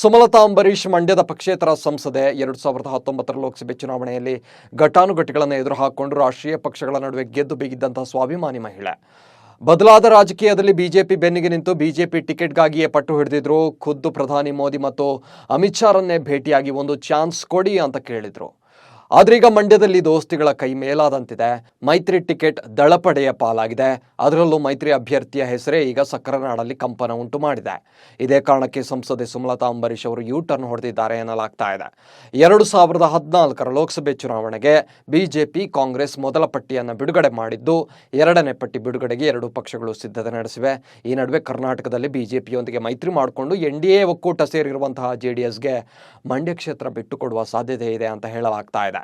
ಸುಮಲತಾ ಅಂಬರೀಷ್ ಮಂಡ್ಯದ ಪಕ್ಷೇತರ ಸಂಸದೆ ಎರಡು ಸಾವಿರದ ಹತ್ತೊಂಬತ್ತರ ಲೋಕಸಭೆ ಚುನಾವಣೆಯಲ್ಲಿ ಘಟಾನುಘಟಿಗಳನ್ನು ಎದುರು ಹಾಕಿಕೊಂಡು ರಾಷ್ಟ್ರೀಯ ಪಕ್ಷಗಳ ನಡುವೆ ಗೆದ್ದು ಬಿಗಿದ್ದಂತಹ ಸ್ವಾಭಿಮಾನಿ ಮಹಿಳೆ. ಬದಲಾದ ರಾಜಕೀಯದಲ್ಲಿ ಬಿಜೆಪಿ ಬೆನ್ನಿಗೆ ನಿಂತು ಬಿಜೆಪಿ ಟಿಕೆಟ್ಗಾಗಿಯೇ ಪಟ್ಟು ಹಿಡಿದಿದ್ರು. ಖುದ್ದು ಪ್ರಧಾನಿ ಮೋದಿ ಮತ್ತು ಅಮಿತ್ ಶಾರನ್ನೇ ಭೇಟಿಯಾಗಿ ಒಂದು ಚಾನ್ಸ್ ಕೊಡಿ ಅಂತ ಕೇಳಿದ್ರು. ಆದ್ರೀಗ ಮಂಡ್ಯದಲ್ಲಿ ದೋಸ್ತಿಗಳ ಕೈ ಮೇಲಾದಂತಿದೆ. ಮೈತ್ರಿ ಟಿಕೆಟ್ ದಳಪಡೆಯ ಪಾಲಾಗಿದೆ. ಅದರಲ್ಲೂ ಮೈತ್ರಿ ಅಭ್ಯರ್ಥಿಯ ಹೆಸರೇ ಈಗ ಸಕ್ಕರನಾಡಲ್ಲಿ ಕಂಪನ ಉಂಟು ಮಾಡಿದೆ. ಇದೇ ಕಾರಣಕ್ಕೆ ಸಂಸದೆ ಸುಮಲತಾ ಅಂಬರೀಶ್ ಅವರು ಯು ಟರ್ನ್ ಹೊಡೆದಿದ್ದಾರೆ ಎನ್ನಲಾಗ್ತಾ ಇದೆ. ಎರಡು ಸಾವಿರದ ಹದಿನಾಲ್ಕರ ಲೋಕಸಭೆ ಚುನಾವಣೆಗೆ ಬಿಜೆಪಿ ಕಾಂಗ್ರೆಸ್ ಮೊದಲ ಪಟ್ಟಿಯನ್ನು ಬಿಡುಗಡೆ ಮಾಡಿದ್ದು, ಎರಡನೇ ಪಟ್ಟಿ ಬಿಡುಗಡೆಗೆ ಎರಡು ಪಕ್ಷಗಳು ಸಿದ್ಧತೆ ನಡೆಸಿವೆ. ಈ ನಡುವೆ ಕರ್ನಾಟಕದಲ್ಲಿ ಬಿಜೆಪಿಯೊಂದಿಗೆ ಮೈತ್ರಿ ಮಾಡಿಕೊಂಡು ಎನ್ ಡಿ ಎ ಒಕ್ಕೂಟ ಸೇರಿರುವಂತಹ ಜೆಡಿಎಸ್ಗೆ ಮಂಡ್ಯ ಕ್ಷೇತ್ರ ಬಿಟ್ಟುಕೊಡುವ ಸಾಧ್ಯತೆ ಇದೆ ಅಂತ ಹೇಳಲಾಗ್ತಾ ಇದೆ.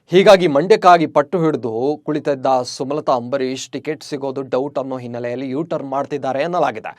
ಹೀಗಾಗಿ ಮಂಡ್ಯಕ್ಕಾಗಿ ಪಟ್ಟು ಹಿಡಿದು ಕುಳಿತಿದ್ದ ಸುಮಲತಾ ಅಂಬರೀಶ್ ಟಿಕೆಟ್ ಸಿಗೋದು ಡೌಟ್ ಅನ್ನೋ ಹಿನ್ನೆಲೆಯಲ್ಲಿ ಯೂ ಟರ್ನ್ ಮಾಡ್ತಿದ್ದಾರೆ ಎನ್ನಲಾಗಿದೆ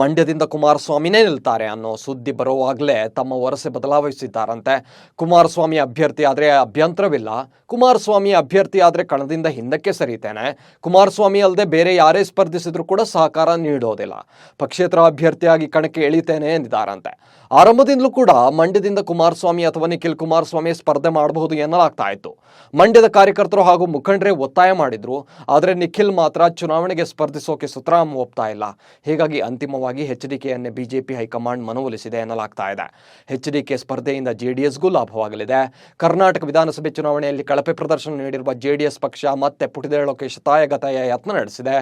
ಮಂಡ್ಯದಿಂದ ಕುಮಾರಸ್ವಾಮಿನೇ ನಿಲ್ತಾರೆ ಅನ್ನೋ ಸುದ್ದಿ ಬರುವಾಗಲೇ ತಮ್ಮ ವರಸೆ ಬದಲಾಯಿಸಿದ್ದಾರಂತೆ ಕುಮಾರಸ್ವಾಮಿ ಅಭ್ಯರ್ಥಿ ಆದರೆ ಅಭ್ಯಂತರವಿಲ್ಲ. ಕುಮಾರಸ್ವಾಮಿ ಅಭ್ಯರ್ಥಿ ಆದರೆ ಕಣದಿಂದ ಹಿಂದಕ್ಕೆ ಸರಿತೇನೆ. ಕುಮಾರಸ್ವಾಮಿ ಅಲ್ಲದೆ ಬೇರೆ ಯಾರೇ ಸ್ಪರ್ಧಿಸಿದ್ರು ಕೂಡ ಸಹಕಾರ ನೀಡೋದಿಲ್ಲ. ಪಕ್ಷೇತರ ಅಭ್ಯರ್ಥಿಯಾಗಿ ಕಣಕ್ಕೆ ಇಳಿತೇನೆ ಎಂದಿದ್ದಾರಂತೆ. ಆರಂಭದಿಂದಲೂ ಕೂಡ ಮಂಡ್ಯದಿಂದ ಕುಮಾರಸ್ವಾಮಿ ಅಥವಾ ನಿಖಿಲ್ ಕುಮಾರಸ್ವಾಮಿ ಸ್ಪರ್ಧೆ ಮಾಡಬಹುದು ಎನ್ನಲಾಗ್ತಾ ಇತ್ತು. ಮಂಡ್ಯದ ಕಾರ್ಯಕರ್ತರು ಹಾಗೂ ಮುಖಂಡರೇ ಒತ್ತಾಯ ಮಾಡಿದ್ರು, ಆದರೆ ನಿಖಿಲ್ ಮಾತ್ರ ಚುನಾವಣೆಗೆ ಸ್ಪರ್ಧಿಸೋಕೆ ಸುತರಾಮ್ ಒಪ್ತಾ ಇಲ್ಲ. ಹೀಗಾಗಿ ಅಂತಿಮವಾಗಿ ಎಚ್ ಡಿ ಕೆಯನ್ನೇ ಬಿಜೆಪಿ ಹೈಕಮಾಂಡ್ ಮನವೊಲಿಸಿದೆ ಎನ್ನಲಾಗ್ತಾ ಇದೆ. ಎಚ್ ಡಿ ಕೆ ಸ್ಪರ್ಧೆಯಿಂದ ಜೆಡಿಎಸ್ಗೂ ಲಾಭವಾಗಲಿದೆ. ಕರ್ನಾಟಕ ವಿಧಾನಸಭೆ ಚುನಾವಣೆಯಲ್ಲಿ ಕಳಪೆ ಪ್ರದರ್ಶನ ನೀಡಿರುವ ಜೆಡಿಎಸ್ ಪಕ್ಷ ಮತ್ತೆ ಪುಟಿದೇಳೋಕೆ ಶತಾಯಗತಾಯ ಯತ್ನ ನಡೆಸಿದೆ.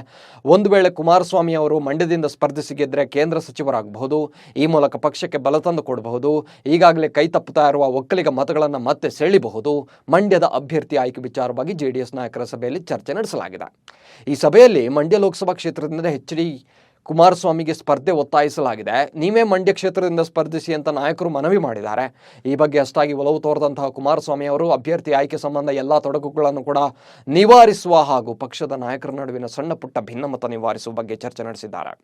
ಒಂದು ವೇಳೆ ಕುಮಾರಸ್ವಾಮಿ ಅವರು ಮಂಡ್ಯದಿಂದ ಸ್ಪರ್ಧಿಸಿ ಗೆದ್ದರೆ ಕೇಂದ್ರ ಸಚಿವರಾಗಬಹುದು, ಈ ಮೂಲಕ ಪಕ್ಷಕ್ಕೆ ಬಲ ತಂದು ಕೊಡಬಹುದು, ಈಗಾಗಲೇ ಕೈ ತಪ್ಪುತ್ತಾ ಇರುವ ಒಕ್ಕಲಿಗ ಮತಗಳನ್ನು ಮತ್ತೆ ಸೆಳಿಬಹುದು, ಮಂಡ್ಯದ ಅಭ್ಯರ್ಥಿ ಆಯ್ಕೆ ವಿಚಾರವಾಗಿ ಜೆಡಿಎಸ್ ನಾಯಕರ ಸಭೆಯಲ್ಲಿ ಚರ್ಚೆ ನಡೆಸಲಾಗಿದೆ. ಈ ಸಭೆಯಲ್ಲಿ ಮಂಡ್ಯ ಲೋಕಸಭಾ ಕ್ಷೇತ್ರದಿಂದ ಎಚ್ ಡಿ ಕುಮಾರಸ್ವಾಮಿಗೆ ಸ್ಪರ್ಧೆ ಒತ್ತಾಯಿಸಲಾಗಿದೆ. ನೀವೇ ಮಂಡ್ಯ ಕ್ಷೇತ್ರದಿಂದ ಸ್ಪರ್ಧಿಸಿ ಅಂತ ನಾಯಕರು ಮನವಿ ಮಾಡಿದ್ದಾರೆ. ಈ ಬಗ್ಗೆ ಅಷ್ಟಾಗಿ ಒಲವು ತೋರದಂತಹ ಕುಮಾರಸ್ವಾಮಿ ಅವರು ಅಭ್ಯರ್ಥಿ ಆಯ್ಕೆ ಸಂಬಂಧ ಎಲ್ಲ ತೊಡಕುಗಳನ್ನು ಕೂಡ ನಿವಾರಿಸುವ ಹಾಗೂ ಪಕ್ಷದ ನಾಯಕರ ನಡುವಿನ ಸಣ್ಣ ಪುಟ್ಟ ಭಿನ್ನಮತ ನಿವಾರಿಸುವ ಬಗ್ಗೆ ಚರ್ಚೆ ನಡೆಸಿದ್ದಾರೆ.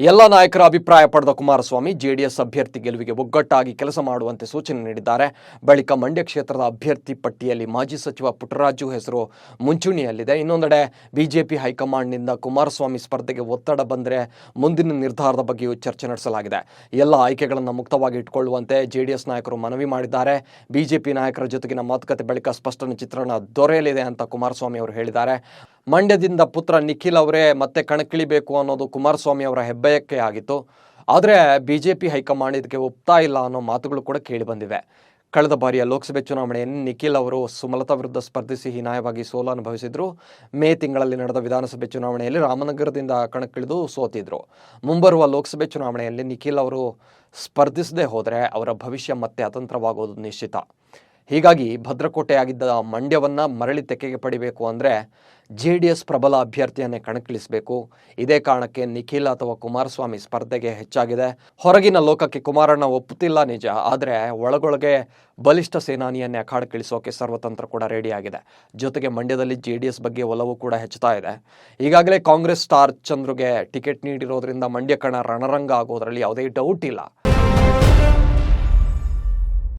ಎಲ್ಲ ನಾಯಕರ ಅಭಿಪ್ರಾಯ ಪಡೆದ ಕುಮಾರಸ್ವಾಮಿ ಜೆಡಿಎಸ್ ಅಭ್ಯರ್ಥಿ ಗೆಲುವಿಗೆ ಒಗ್ಗಟ್ಟಾಗಿ ಕೆಲಸ ಮಾಡುವಂತೆ ಸೂಚನೆ ನೀಡಿದ್ದಾರೆ. ಬಳಿಕ ಮಂಡ್ಯ ಕ್ಷೇತ್ರದ ಅಭ್ಯರ್ಥಿ ಪಟ್ಟಿಯಲ್ಲಿ ಮಾಜಿ ಸಚಿವ ಪುಟ್ಟರಾಜು ಹೆಸರು ಮುಂಚೂಣಿಯಲ್ಲಿದೆ. ಇನ್ನೊಂದೆಡೆ ಬಿಜೆಪಿ ಹೈಕಮಾಂಡ್ನಿಂದ ಕುಮಾರಸ್ವಾಮಿ ಸ್ಪರ್ಧೆಗೆ ಒತ್ತಡ ಬಂದರೆ ಮುಂದಿನ ನಿರ್ಧಾರದ ಬಗ್ಗೆಯೂ ಚರ್ಚೆ ನಡೆಸಲಾಗಿದೆ. ಎಲ್ಲ ಆಯ್ಕೆಗಳನ್ನು ಮುಕ್ತವಾಗಿ ಇಟ್ಟುಕೊಳ್ಳುವಂತೆ ಜೆಡಿಎಸ್ ನಾಯಕರು ಮನವಿ ಮಾಡಿದ್ದಾರೆ. ಬಿಜೆಪಿ ನಾಯಕರ ಜೊತೆಗಿನ ಮಾತುಕತೆ ಬಳಿಕ ಸ್ಪಷ್ಟನೆ ಚಿತ್ರಣ ದೊರೆಯಲಿದೆ ಅಂತ ಕುಮಾರಸ್ವಾಮಿ ಅವರು ಹೇಳಿದ್ದಾರೆ. ಮಂಡ್ಯದಿಂದ ಪುತ್ರ ನಿಖಿಲ್ ಅವರೇ ಮತ್ತೆ ಕಣಕ್ಕಿಳಿಬೇಕು ಅನ್ನೋದು ಕುಮಾರಸ್ವಾಮಿ ಅವರ ಹೆಬ್ಬಯಕ್ಕೆ ಆಗಿತ್ತು. ಆದರೆ ಬಿಜೆಪಿ ಹೈಕಮಾಂಡ್ ಇದಕ್ಕೆ ಒಪ್ತಾ ಇಲ್ಲ ಅನ್ನೋ ಮಾತುಗಳು ಕೂಡ ಕೇಳಿಬಂದಿವೆ ಕಳೆದ ಬಾರಿಯ ಲೋಕಸಭೆ ಚುನಾವಣೆಯಲ್ಲಿ ನಿಖಿಲ್ ಅವರು ಸುಮಲತಾ ವಿರುದ್ಧ ಸ್ಪರ್ಧಿಸಿ ಹೀನಾಯವಾಗಿ ಸೋಲು ಅನುಭವಿಸಿದ್ರು. ಮೇ ತಿಂಗಳಲ್ಲಿ ನಡೆದ ವಿಧಾನಸಭೆ ಚುನಾವಣೆಯಲ್ಲಿ ರಾಮನಗರದಿಂದ ಕಣಕ್ಕಿಳಿದು ಸೋತಿದ್ರು. ಮುಂಬರುವ ಲೋಕಸಭೆ ಚುನಾವಣೆಯಲ್ಲಿ ನಿಖಿಲ್ ಅವರು ಸ್ಪರ್ಧಿಸದೇ ಹೋದರೆ ಅವರ ಭವಿಷ್ಯ ಮತ್ತೆ ಅತಂತ್ರವಾಗುವುದು ನಿಶ್ಚಿತ. ಹೀಗಾಗಿ ಭದ್ರಕೋಟೆಯಾಗಿದ್ದ ಮಂಡ್ಯವನ್ನು ಮರಳಿ ತೆಕ್ಕೆಗೆ ಪಡಿಬೇಕು ಅಂದರೆ ಜೆ ಡಿ ಎಸ್ ಪ್ರಬಲ ಅಭ್ಯರ್ಥಿಯನ್ನೇ ಕಣಕ್ಕಿಳಿಸಬೇಕು. ಇದೇ ಕಾರಣಕ್ಕೆ ನಿಖಿಲ್ ಅಥವಾ ಕುಮಾರಸ್ವಾಮಿ ಸ್ಪರ್ಧೆಗೆ ಹೆಚ್ಚಾಗಿದೆ. ಹೊರಗಿನ ಲೋಕಕ್ಕೆ ಕುಮಾರಣ್ಣ ಒಪ್ಪುತ್ತಿಲ್ಲ ನಿಜ, ಆದರೆ ಒಳಗೊಳಗೆ ಬಲಿಷ್ಠ ಸೇನಾನಿಯನ್ನೇ ಅಖಾಡಕ್ಕಿಳಿಸೋಕೆ ಸರ್ವತಂತ್ರ ಕೂಡ ರೆಡಿಯಾಗಿದೆ ಜೊತೆಗೆ ಮಂಡ್ಯದಲ್ಲಿ ಜೆ ಡಿ ಎಸ್ ಬಗ್ಗೆ ಒಲವು ಕೂಡ ಹೆಚ್ಚುತ್ತಾ ಇದೆ. ಈಗಾಗಲೇ ಕಾಂಗ್ರೆಸ್ ಸ್ಟಾರ್ ಚಂದ್ರುಗೆ ಟಿಕೆಟ್ ನೀಡಿರೋದ್ರಿಂದ ಮಂಡ್ಯ ಕಣ ರಣರಂಗ ಆಗೋದ್ರಲ್ಲಿ ಯಾವುದೇ ಡೌಟ್ ಇಲ್ಲ.